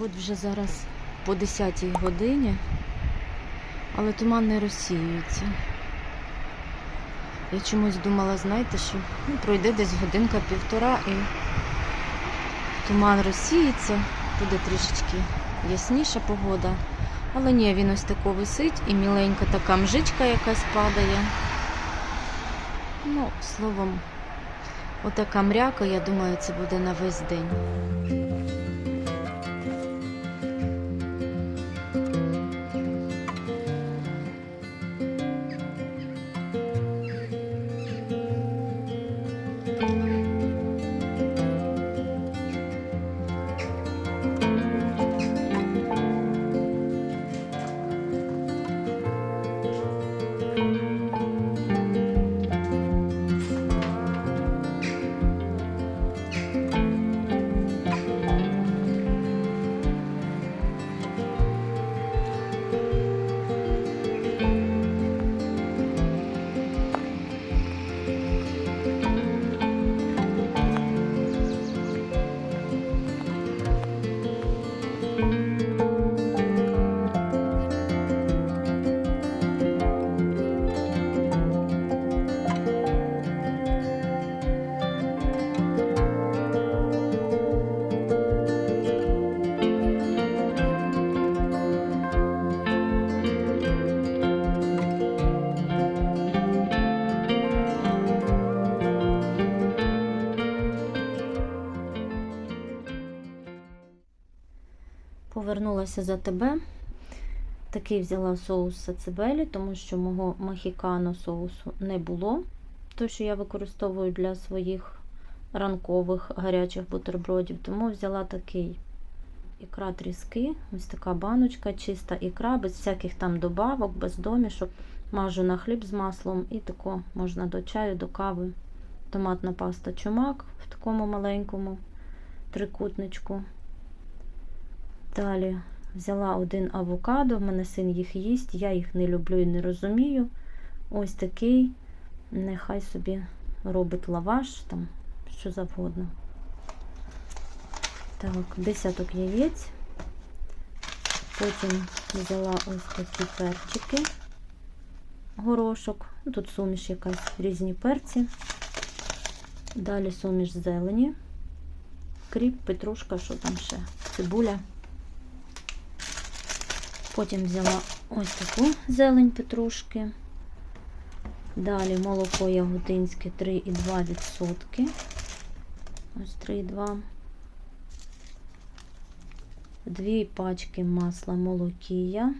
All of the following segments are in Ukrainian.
От вже зараз по 10 годині, але туман не розсіюється. Я чомусь думала, знаєте, що ну, пройде десь годинка-півтора і туман розсіється, буде трішечки ясніша погода. Але ні, він ось тако висить і міленька така мжичка якась падає. Ну, словом, отака мряка, я думаю, це буде на весь день. Повернулася за тебе. Такий взяла соус сацебелі, тому що мого махікано соусу не було. Той, що я використовую для своїх ранкових гарячих бутербродів. Тому взяла такий ікра тріски, ось така баночка, чиста ікра, без всяких там добавок, без домішок. Мажу на хліб з маслом і тако можна до чаю, до кави. Томатна паста чумак в такому маленькому трикутничку. Далі взяла один авокадо, в мене син їх їсть, я їх не люблю і не розумію. Ось такий, нехай собі робить лаваш, там, що завгодно. Так, десяток яєць. Потім взяла ось такі перчики, горошок. Ну, Тут суміш якась різні перці. Далі суміш зелені, кріп, петрушка, що там ще, цибуля. Потім взяла ось таку зелень петрушки. Далі молоко ягодинське 3,2%. Ось 3,2. Дві пачки масла молокія.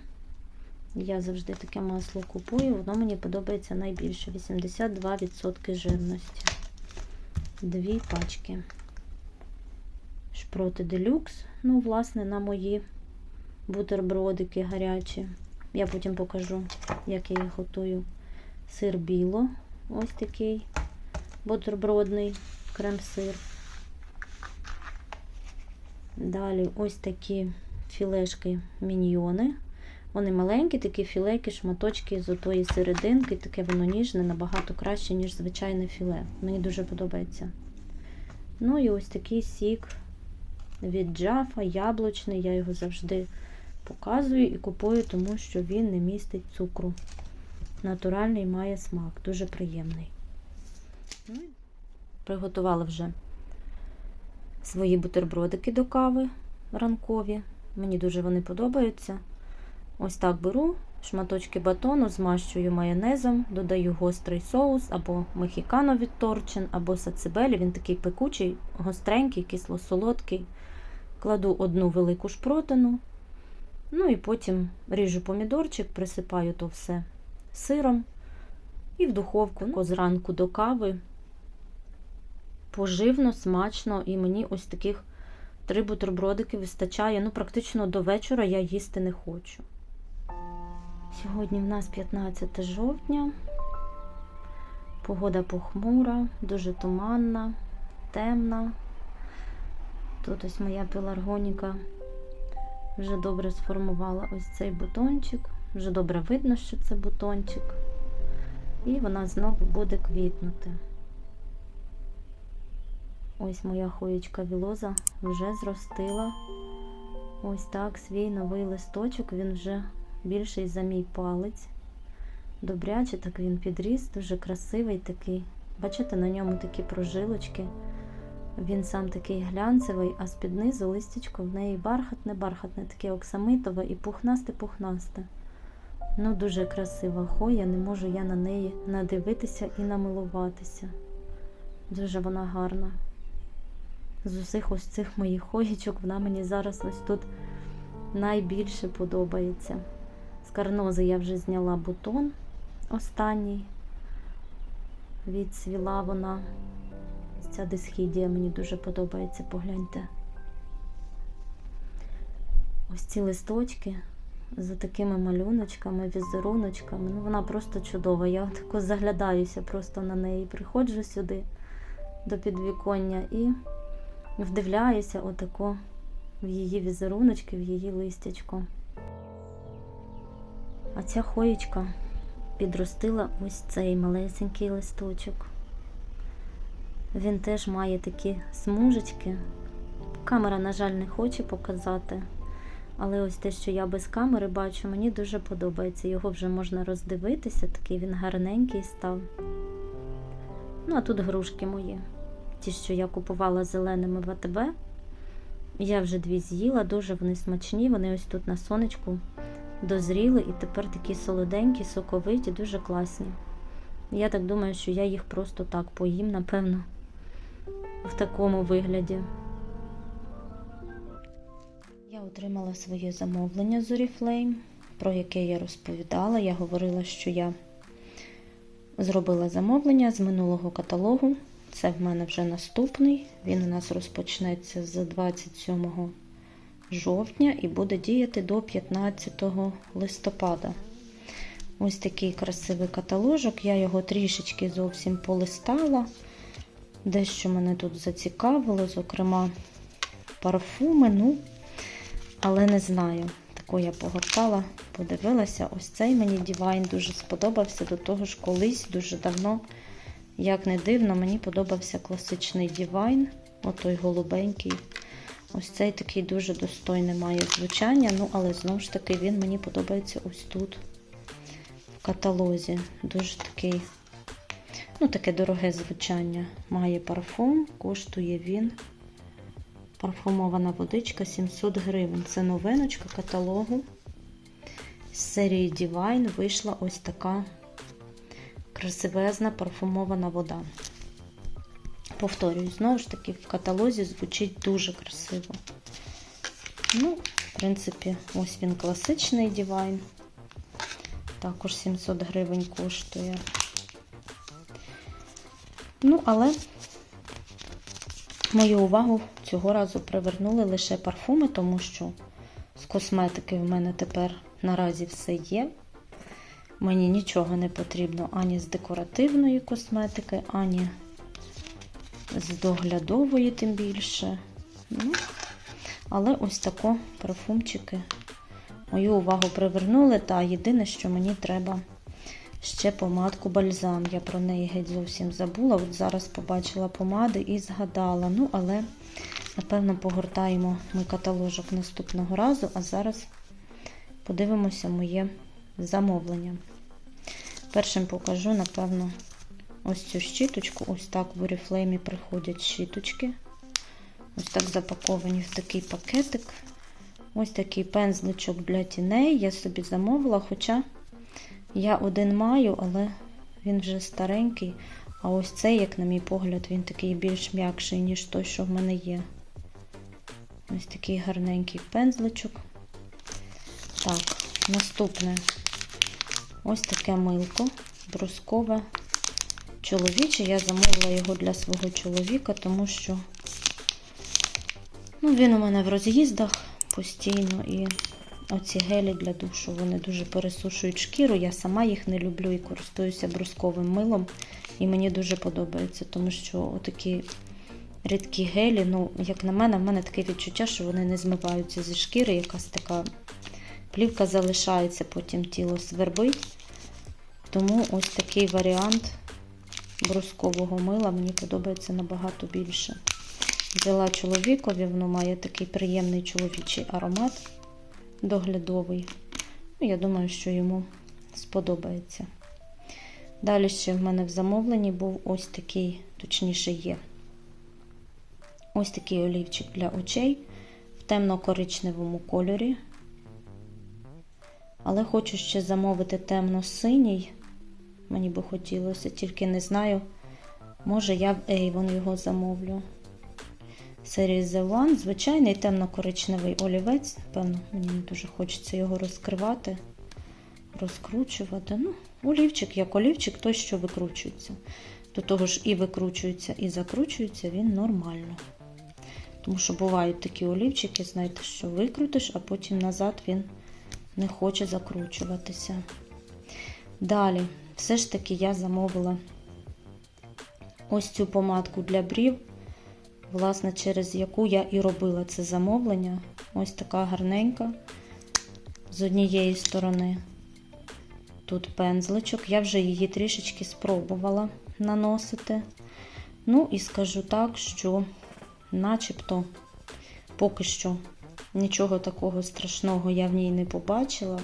Я завжди таке масло купую, воно мені подобається найбільше. 82% жирності. Дві пачки. Шпроти делюкс. Ну, власне, на мої бутербродики гарячі. Я потім покажу, як я їх готую. Сир біло, ось такий бутербродний крем-сир. Далі ось такі філешки міньйони. Вони маленькі, такі філейки, шматочки з отої серединки, таке воно ніжне, набагато краще, ніж звичайне філе. Мені дуже подобається. Ну і ось такий сік від джафа, яблучний. Я його завжди показую і купую, тому що він не містить цукру. Натуральний має смак, дуже приємний. Ну, Приготувала вже свої бутербродики до кави ранкові. Мені дуже вони подобаються. Ось так беру шматочки батону, змащую майонезом, додаю гострий соус, або мехікано від торчин, або сацебелі. Він такий пекучий, гостренький, кисло-солодкий. Кладу одну велику шпротину. Ну і потім ріжу помідорчик, присипаю то все сиром і в духовку ну, зранку до кави. Поживно, смачно, і мені ось таких три бутербродики вистачає. Ну, практично до вечора я їсти не хочу. Сьогодні в нас 15 жовтня. Погода похмура, дуже туманна, темна. Тут ось моя пеларгоніка вже добре сформувала ось цей бутончик. Вже добре видно, що це бутончик. І вона знову буде квітнути. Ось моя хоєчка вілоза вже зростила Ось так свій новий листочок, він вже більший за мій палець. Добряче так він підріс, дуже красивий такий. Бачите, на ньому такі прожилочки. Він сам такий глянцевий, а з-під низу листячко в неї бархатне-бархатне, таке оксамитове і пухнасте-пухнасте. Ну, дуже красива хоя, не можу я на неї надивитися і намилуватися. Дуже вона гарна. З усіх ось цих моїх хоїчок вона мені зараз ось тут найбільше подобається. З карнози я вже зняла бутон останній. Відцвіла вона. Ця дисхідія мені дуже подобається, погляньте. Ось ці листочки з такими малюночками, візеруночками. Ну, вона просто чудова. Я тако заглядаюся просто на неї. Приходжу сюди до підвіконня і вдивляюся отако в її візеруночки, в її листячко. А ця хоєчка підростила ось цей малесенький листочок. Він теж має такі смужечки. Камера, на жаль, не хоче показати. Але ось те, що я без камери бачу, мені дуже подобається. Його вже можна роздивитися, такий він гарненький став. Ну, а тут грушки мої. Ті, що я купувала зеленими в АТБ. Я вже дві з'їла, дуже вони смачні. Вони ось тут на сонечку дозріли і тепер такі солоденькі, соковиті, дуже класні. Я так думаю, що я їх просто так поїм, напевно, в такому вигляді. Я отримала своє замовлення з Oriflame, про яке я розповідала. Я говорила, що я зробила замовлення з минулого каталогу. Це в мене вже наступний. Він у нас розпочнеться з 27 жовтня і буде діяти до 15 листопада. Ось такий красивий каталожок. Я його трішечки зовсім полистала. Дещо мене тут зацікавило, зокрема, парфуми. Ну, але не знаю. Таку я погортала, подивилася. Ось цей мені дівайн дуже сподобався. До того ж, колись дуже давно, як не дивно, мені подобався класичний дівайн, отой голубенький. Ось цей такий дуже достойний має звучання, ну, але знову ж таки він мені подобається ось тут, в каталозі. Дуже такий, ну, таке дороге звучання. Має парфум, коштує він. Парфумована водичка 700 гривень. Це новиночка каталогу. З серії Divine вийшла ось така красивезна парфумована вода. Повторюю, знову ж таки, в каталозі звучить дуже красиво. Ну, в принципі, ось він класичний Divine. Також 700 гривень коштує. Ну, але Мою увагу цього разу привернули лише парфуми, тому що з косметики в мене тепер наразі все є. Мені нічого не потрібно ані з декоративної косметики, ані з доглядової, тим більше. Ну, але ось тако парфумчики мою увагу привернули. Та єдине, що мені треба ще помадку бальзам. Я про неї геть зовсім забула. От зараз побачила помади і згадала. Ну, але, напевно, погортаємо ми каталожок наступного разу, а зараз подивимося моє замовлення. Першим покажу, напевно, ось цю щіточку. Ось так в Oriflame приходять щіточки. Ось так запаковані в такий пакетик. Ось такий пензличок для тіней. Я собі замовила, хоча. Я один маю, але він вже старенький. А ось цей, як на мій погляд, він такий більш м'якший, ніж той, що в мене є. Ось такий гарненький пензличок. Так, наступне ось таке милко, брускове чоловіче. Я замовила його для свого чоловіка, тому що ну, він у мене в роз'їздах постійно і Оці гелі для душу, вони дуже пересушують шкіру. Я сама їх не люблю і користуюся брусковим милом. І мені дуже подобається, тому що отакі рідкі гелі, ну, як на мене, в мене таке відчуття, що вони не змиваються зі шкіри. Якась така плівка залишається, потім тіло свербить. Тому ось такий варіант брускового мила мені подобається набагато більше. Взяла чоловікові, воно має такий приємний чоловічий аромат доглядовий. Ну, я думаю, що йому сподобається. Далі ще в мене в замовленні був ось такий, точніше є. Ось такий олівчик для очей в темно-коричневому кольорі. Але хочу ще замовити темно-синій. Мені би хотілося, тільки не знаю. Може, я в Avon його замовлю. Series The One, звичайний темно-коричневий олівець. Певно, мені не дуже хочеться його розкривати, розкручувати. Ну, олівчик як олівчик, той, що викручується. До того ж, і викручується, і закручується він нормально. Тому що бувають такі олівчики, знаєте, що викрутиш, а потім назад він не хоче закручуватися. Далі, все ж таки, я замовила ось цю помадку для брів, власне, через яку я і робила це замовлення. Ось така гарненька. З однієї сторони тут пензличок. Я вже її трішечки спробувала наносити. Ну, і скажу так, що начебто поки що нічого такого страшного я в ній не побачила.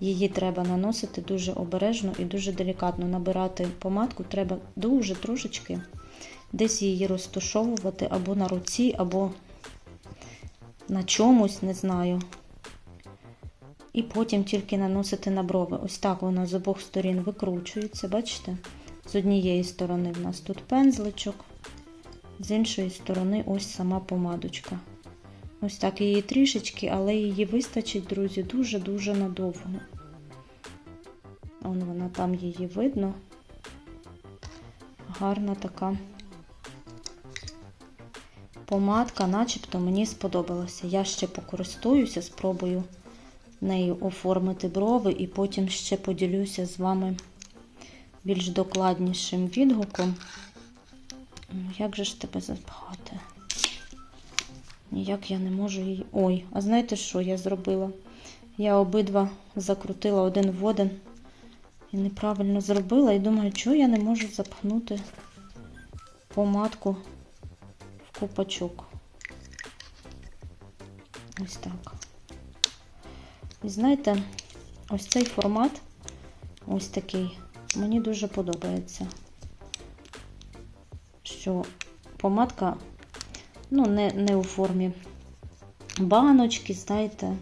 Її треба наносити дуже обережно і дуже делікатно. Набирати помадку треба дуже трошечки десь її розташовувати або на руці, або на чомусь, не знаю. І потім тільки наносити на брови. Ось так вона з обох сторін викручується, бачите? З однієї сторони в нас тут пензличок, з іншої сторони ось сама помадочка. Ось так її трішечки, але її вистачить, друзі, дуже-дуже надовго. Вон вона там її видно. Гарна така помадка, начебто мені сподобалася. Я ще покористуюся, спробую нею оформити брови і потім ще поділюся з вами більш докладнішим відгуком. Як же ж тебе запхати? Ніяк я не можу її. Ой, а знаєте що я зробила? Я обидва закрутила один в один і неправильно зробила. І думаю, чого я не можу запхнути помадку в купачок. Ось так. І знаєте, ось цей формат, ось такий, мені дуже подобається. Що помадка ну, не, не у формі баночки, знаєте,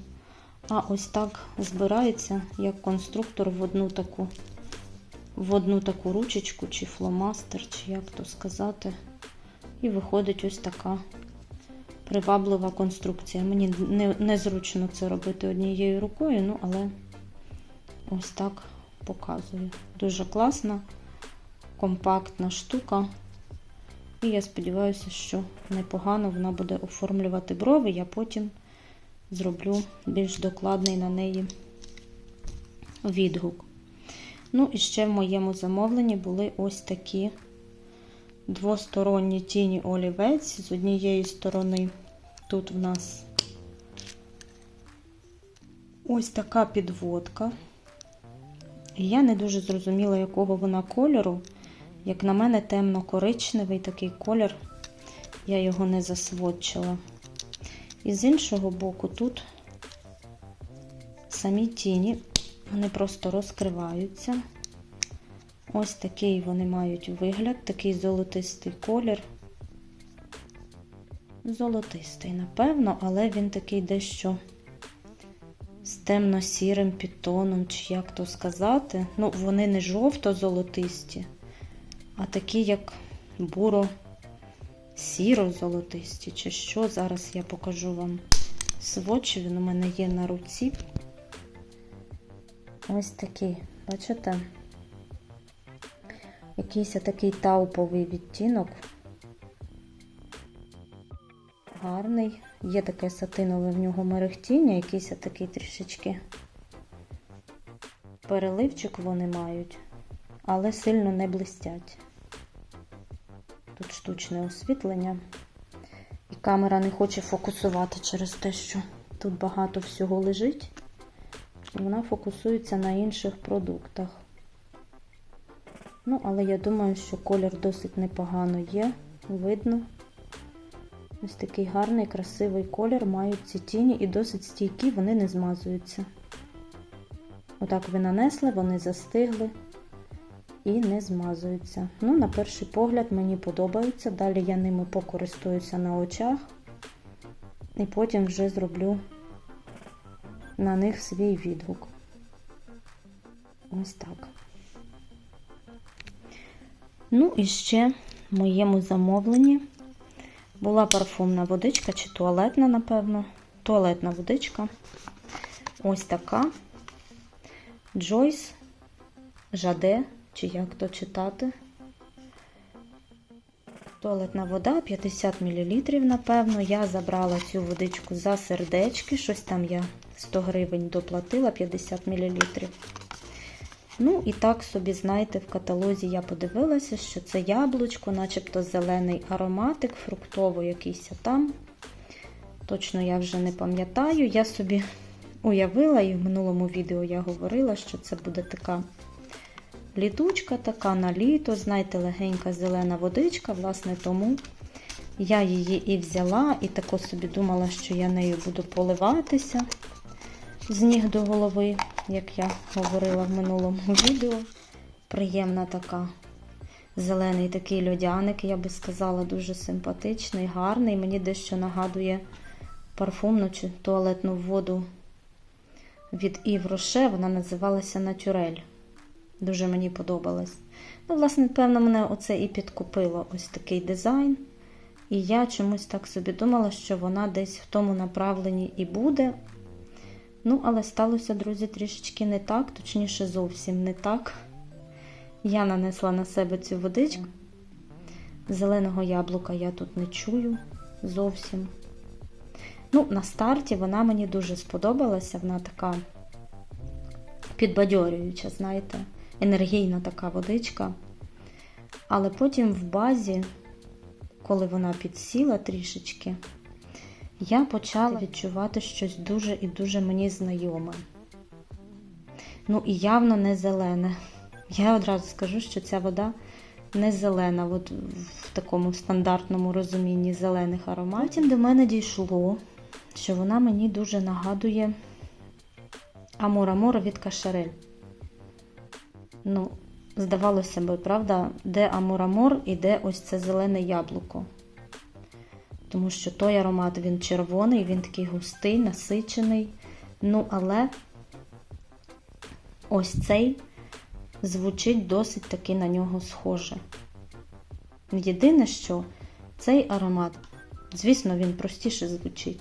а ось так збирається, як конструктор в одну таку, в одну таку ручечку, чи фломастер, чи як то сказати. І виходить ось така приваблива конструкція. Мені не, незручно це робити однією рукою, ну, але ось так показую. Дуже класна, компактна штука. І я сподіваюся, що непогано вона буде оформлювати брови. Я потім зроблю більш докладний на неї відгук. Ну, і ще в моєму замовленні були ось такі двосторонні тіні олівець. З однієї сторони, тут в нас ось така підводка. Я не дуже зрозуміла, якого вона кольору. Як на мене, темно-коричневий такий колір, я його не засводчила. І з іншого боку, тут самі тіні, вони просто розкриваються. Ось такий вони мають вигляд, такий золотистий колір. Золотистий, напевно, але він такий дещо з темно-сірим підтоном, чи як то сказати. Ну, вони не жовто-золотисті а такі, як буро сіро-золотисті, чи що. Зараз я покажу вам сводч, він у мене є на руці. Ось такий, бачите? Якийсь такий тауповий відтінок. Гарний. Є таке сатинове в нього мерехтіння, якийсь такий трішечки переливчик вони мають але сильно не блистять. Тут штучне освітлення, і камера не хоче фокусувати через те, що тут багато всього лежить, вона фокусується на інших продуктах. Ну, але я думаю, що колір досить непогано є, видно. Ось такий гарний, красивий колір мають ці тіні і досить стійкі, вони не змазуються. Отак ви нанесли, вони застигли і не змазуються. Ну, на перший погляд, мені подобаються. Далі я ними покористуюся на очах і потім вже зроблю на них свій відгук. Ось так. Ну і ще в моєму замовленні була парфумна водичка чи туалетна, напевно. Туалетна водичка. Ось така. Джойс Жаде, чи як то читати. Туалетна вода 50 мл, напевно. Я забрала цю водичку за сердечки. Щось там я 100 гривень доплатила 50 мл. Ну, і так собі, знаєте, в каталозі я подивилася, що це яблучко, начебто зелений ароматик, фруктовий якийсь там. Точно я вже не пам'ятаю. Я собі уявила, і в минулому відео я говорила, що це буде така літучка, така на літо, знаєте, легенька зелена водичка, власне, тому я її і взяла, і тако собі думала, що я нею буду поливатися з ніг до голови, як я говорила в минулому відео. Приємна така. Зелений такий льодяник, я би сказала, дуже симпатичний, гарний. Мені дещо нагадує парфумну чи туалетну воду від Ів Роше. Вона називалася Натюрель. Дуже мені подобалась. Ну, власне, певно, мене оце і підкупило ось такий дизайн. І я чомусь так собі думала, що вона десь в тому направленні і буде. Ну, але сталося, друзі, трішечки не так, точніше, зовсім не так. Я нанесла на себе цю водичку. Зеленого яблука я тут не чую зовсім. Ну, на старті вона мені дуже сподобалася. Вона така підбадьорююча, знаєте, енергійна така водичка. Але потім в базі, коли вона підсіла трішечки, я почала відчувати щось дуже і дуже мені знайоме. Ну і явно не зелене. Я одразу скажу, що ця вода не зелена, от в такому стандартному розумінні зелених ароматів. Потім до мене дійшло, що вона мені дуже нагадує Амур-Амур від Кашарель. Ну, здавалося би, правда, де Амур-Амур і де ось це зелене яблуко. Тому що той аромат він червоний, він такий густий, насичений. Ну, але ось цей звучить досить таки на нього схоже. Єдине, що цей аромат, звісно, він простіше звучить,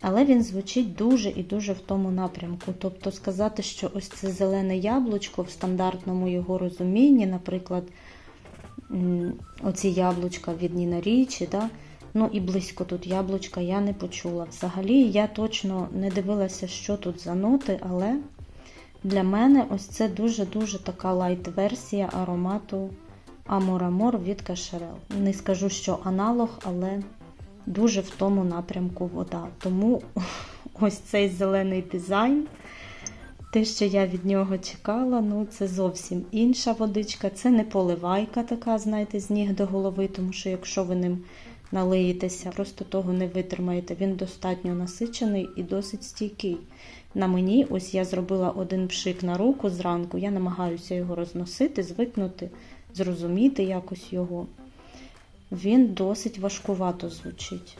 але він звучить дуже і дуже в тому напрямку. Тобто сказати, що ось це зелене яблучко в стандартному його розумінні, наприклад, оці яблучка від Ніна Річі, да? Ну і близько тут яблучка я не почула. Взагалі, я точно не дивилася, що тут за ноти, але для мене ось це дуже-дуже така лайт-версія аромату Амор-Амор від Кашерел. Не скажу, що аналог, але дуже в тому напрямку вода. Тому ось цей зелений дизайн, те, що я від нього чекала, ну це зовсім інша водичка. Це не поливайка така, знаєте, з ніг до голови, тому що якщо ви ним налиєтеся, просто того не витримаєте. Він достатньо насичений і досить стійкий. На мені, ось я зробила один пшик на руку зранку, я намагаюся його розносити, звикнути, зрозуміти якось його. Він досить важкувато звучить.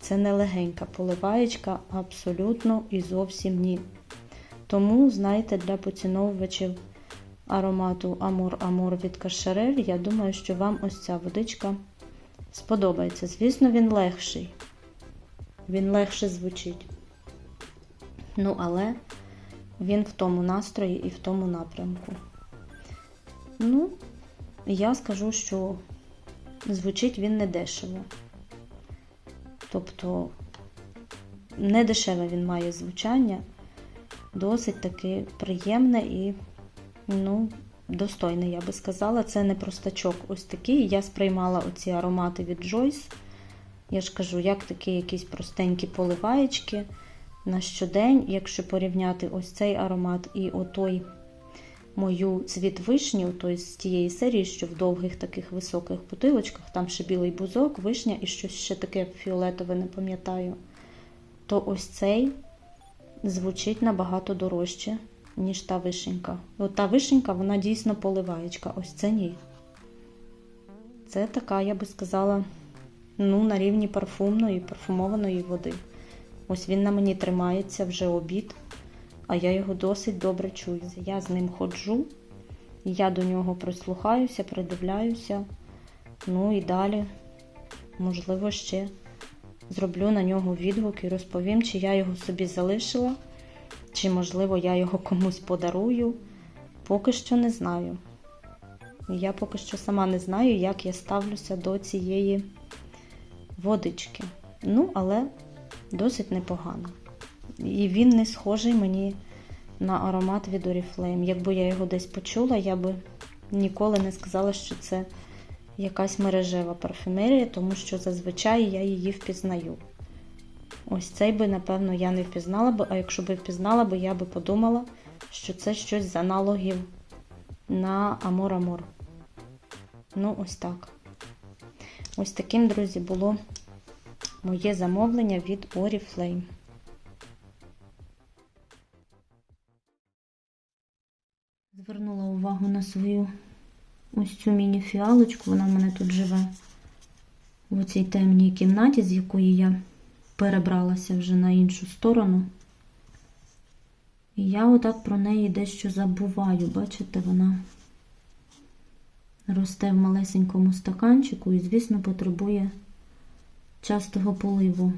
Це не легенька поливаєчка, абсолютно і зовсім ні. Тому, знаєте, для поціновувачів аромату Амор Амор від Кашерель, я думаю, що вам ось ця водичка сподобається. Звісно, він легший. Він легше звучить. Ну, але він в тому настрої і в тому напрямку. Ну, я скажу, що звучить він не дешево. Тобто, не дешеве він має звучання, досить таки приємне і, ну, достойне, я би сказала. Це не простачок ось такий. Я сприймала оці аромати від Joyce. Я ж кажу, як такі якісь простенькі поливаєчки на щодень, якщо порівняти ось цей аромат і отой мою цвіт вишню, тобто з тієї серії, що в довгих таких високих бутилочках, там ще білий бузок, вишня і щось ще таке фіолетове, не пам'ятаю. То ось цей звучить набагато дорожче, ніж та вишенька. От та вишенька, вона дійсно поливаєчка, ось це ні. Це така, я би сказала, ну, на рівні парфумної, парфумованої води. Ось він на мені тримається вже обід, а я його досить добре чую. Я з ним ходжу, я до нього прислухаюся, придивляюся. Ну і далі, можливо, ще зроблю на нього відгук і розповім, чи я його собі залишила, чи, можливо, я його комусь подарую. Поки що не знаю. Я поки що сама не знаю, як я ставлюся до цієї водички. Ну, але досить непогано. І він не схожий мені на аромат від Oriflame. Якби я його десь почула, я би ніколи не сказала, що це якась мережева парфюмерія, тому що зазвичай я її впізнаю. Ось цей би, напевно, я не впізнала би, а якщо би впізнала би, я би подумала, що це щось з аналогів на Amor Amor. Ну, ось так. Ось таким, друзі, було моє замовлення від Oriflame. Звернула увагу на свою ось цю міні-фіалочку. Вона в мене тут живе в цій темній кімнаті, з якої я перебралася вже на іншу сторону. І я отак про неї дещо забуваю. Бачите, вона росте в малесенькому стаканчику і, звісно, потребує частого поливу.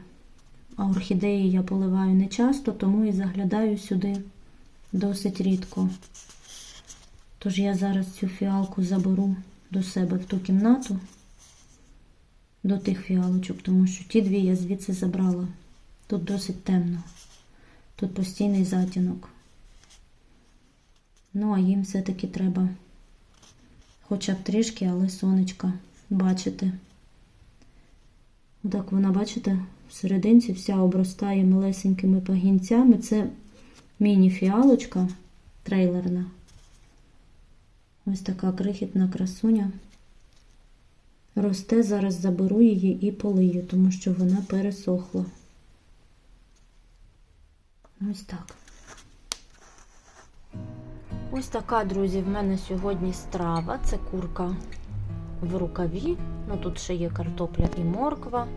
А орхідеї я поливаю не часто, тому і заглядаю сюди досить рідко. Тож я зараз цю фіалку заберу до себе в ту кімнату, до тих фіалочок, тому що ті дві я звідси забрала. Тут досить темно, тут постійний затінок. Ну, а їм все-таки треба хоча б трішки, але сонечка бачити. Отак вона, бачите, в серединці вся обростає малесенькими пагінцями. Це міні-фіалочка трейлерна. Ось така крихітна красуня. Росте, зараз заберу її і полию, тому що вона пересохла. Ось так. Ось така, друзі, в мене сьогодні страва. Це курка в рукаві. Ну тут ще є картопля і морква.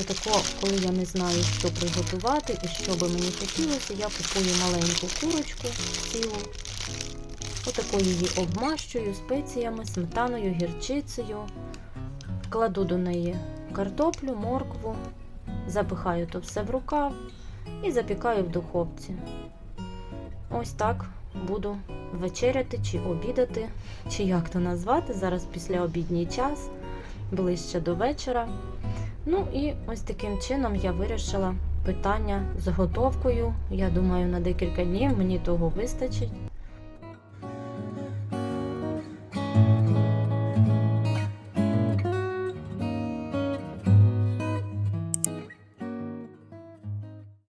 Отако, коли я не знаю, що приготувати і що би мені хотілося, я купую маленьку курочку цілу. Отако її обмащую спеціями, сметаною, гірчицею. Кладу до неї картоплю, моркву, запихаю то все в рукав і запікаю в духовці. Ось так буду вечеряти чи обідати, чи як то назвати. Зараз після обідній час, ближче до вечора. Ну і ось таким чином я вирішила питання з готовкою. Я думаю, на декілька днів мені того вистачить.